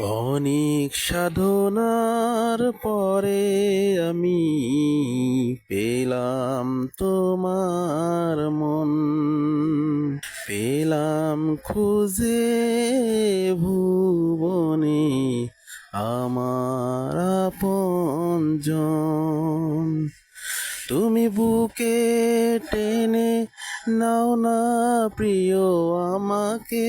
অনেক সাধনার পরে আমি পেলাম তোমার মন, পেলাম খুঁজে ভুবনে আমার আপনজন তুমি বুকে টেনে নাও না প্রিয় আমাকে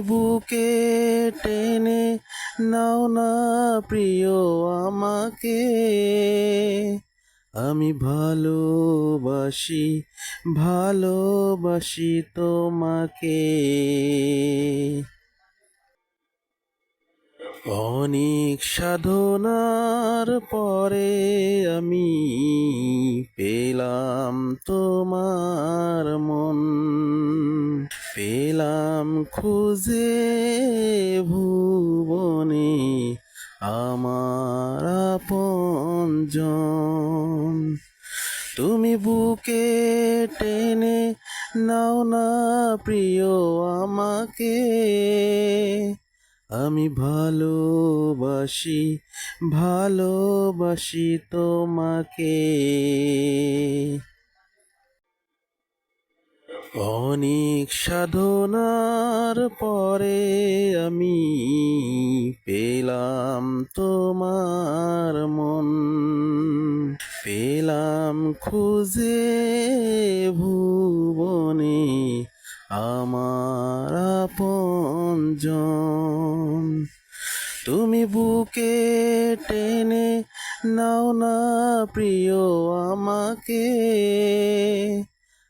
বুকে টেনে নাও না প্রিয় আমাকে। আমি ভালোবাসি ভালোবাসি তোমাকে। অনেক সাধনার পরে আমি পেলাম তোমার খুঁজে ভুবনে আমার আপনজন তুমি বুকে টেনে নাও না প্রিয় আমাকে। আমি ভালোবাসি ভালোবাসি তোমাকে। অনেক সাধনার পরে আমি পেলাম তোমার মন। পেলাম খুঁজে ভুবনে আমার আপনজন তুমি বুকে টেনে নাও না প্রিয় আমাকে।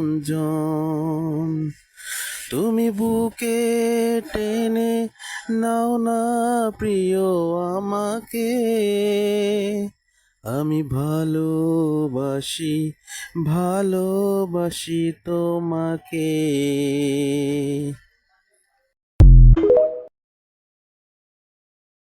আপনজন তুমি বুকে টেনে নাও না প্রিয় আমাকে। আমি ভালোবাসি ভালোবাসি তোমাকে।